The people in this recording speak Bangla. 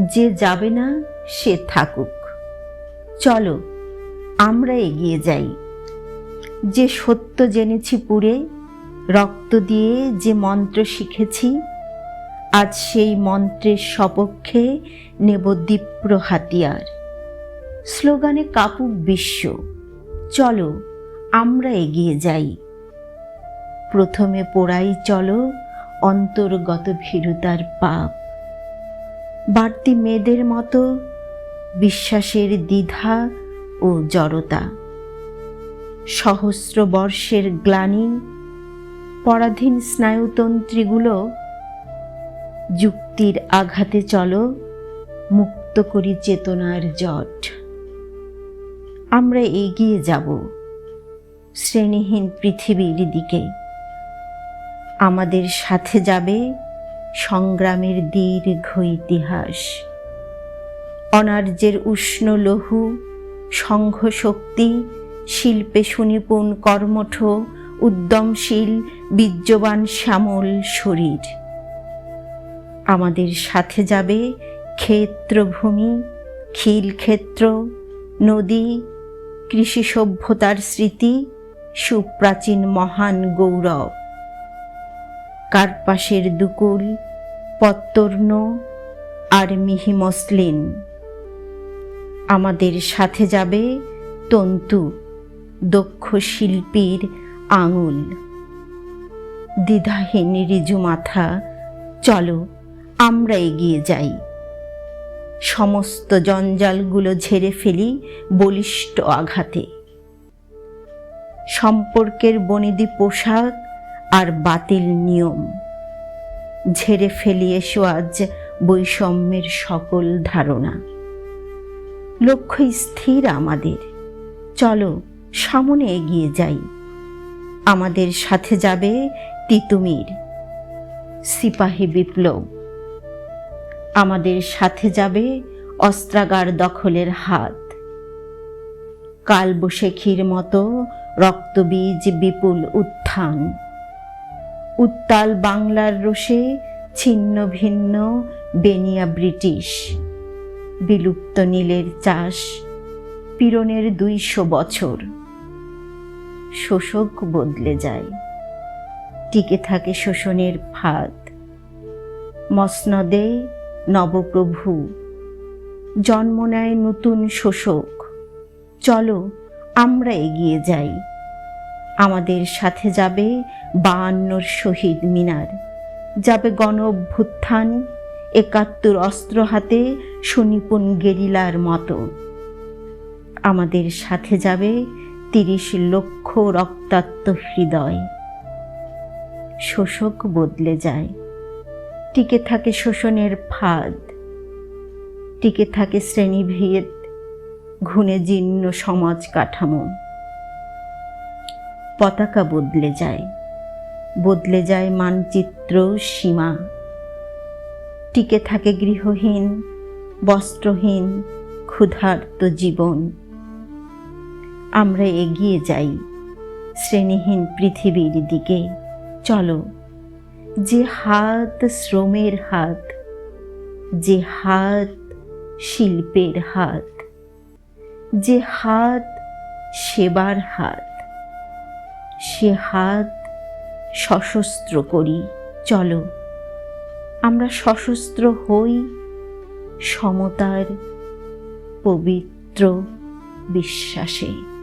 যে যাবে না, সে থাকুক। চলো, আমরা এগিয়ে যাই। যে সত্য জেনেছি পুরে, রক্ত দিয়ে যে মন্ত্র শিখেছি, আজ সেই মন্ত্রের সপক্ষে নেব দীপ্র হাতিয়ার। স্লোগানে কাপুক বিশ্ব। চলো, আমরা এগিয়ে যাই। প্রথমে পোড়াই চলো, অন্তর্গত ভীরুতার পাপ। বাড়তি মেয়েদের মতো বিশ্বাসের দ্বিধা ও জড়তা। সহস্র বর্ষের গ্লানি, পরাধীন স্নায়ুতন্ত্রীগুলো যুক্তির আঘাতে চলো, মুক্ত করি চেতনার জট। আমরা এগিয়ে যাব শ্রেণীহীন পৃথিবীর দিকে। আমাদের সাথে যাবে সংগ্রামের দীর্ঘ ইতিহাস। অনার্যের উষ্ণ লহু সংঘ শক্তি শিল্পে সুনিপুণ কর্মঠ, উদ্যমশীল, বীর্যবান শ্যামল শরীর। আমাদের সাথে যাবে ক্ষেত্রভূমি খিলক্ষেত্র নদী, কৃষি সভ্যতার স্মৃতি, সুপ্রাচীন মহান গৌরব। কার্পাসের দুকুল, পত্তর্ণ আর মিহি মসলিন। আমাদের সাথে যাবে তন্তু, দক্ষ শিল্পীর আঙুল। দ্বিধাহীন রিজু মাথা, চলো আমরা এগিয়ে যাই। সমস্ত জঞ্জালগুলো ঝেড়ে ফেলি বলিষ্ঠ আঘাতে। সম্পর্কের বনিদি পোশাক আর বাতিল নিয়ম। ঝেড়ে ফেলি এসো আজ বৈষম্যের সকল ধারণা। লক্ষ্য স্থির আমাদের। চলো সামনে এগিয়ে যাই। আমাদের সাথে যাবে তিতুমির। সিপাহী বিপ্লব। আমাদের সাথে যাবে অস্ত্রাগার দখলের হাত। কালবৈশাখীর মতো রক্তবীজ বিপুল উত্থান। উত্তাল বাংলার রোষে ছিন্ন ভিন্ন বেনিয়া ব্রিটিশ। বিলুপ্ত নীলের চাষ পীড়নের দুইশো বছর। শোষক বদলে যায়। টিকে থাকে শোষণের ফাঁদ। মসনদে নবপ্রভু। জন্ম নেয় নতুন শোষক। চলো আমরা এগিয়ে যাই। আমাদের সাথে যাবে বায়ান্নর শহীদ মিনার। যাবে গণ অভ্যুত্থান একাত্তর অস্ত্র হাতে সুনিপুণ গেরিলার মতো। আমাদের সাথে যাবে তিরিশ লক্ষ রক্তাক্ত হৃদয়। শোষক বদলে যায়। টিকে থাকে শোষণের ফাঁদ। টিকে থাকে শ্রেণীভেদ। ঘুণে জীর্ণ সমাজ কাঠামো। পতাকা বদলে যায়। বদলে যায় মানচিত্র সীমা। টিকে থাকে গৃহহীন, বস্ত্রহীন, ক্ষুধার্ত জীবন। আমরা এগিয়ে যাই শ্রেণীহীন পৃথিবীর দিকে। চলো, যে হাত শ্রমের হাত, যে হাত শিল্পের হাত, যে হাত সেবার হাত। সে হাত সশস্ত্র করি চলো। আমরা সশস্ত্র হই সমতার পবিত্র বিশ্বাসে।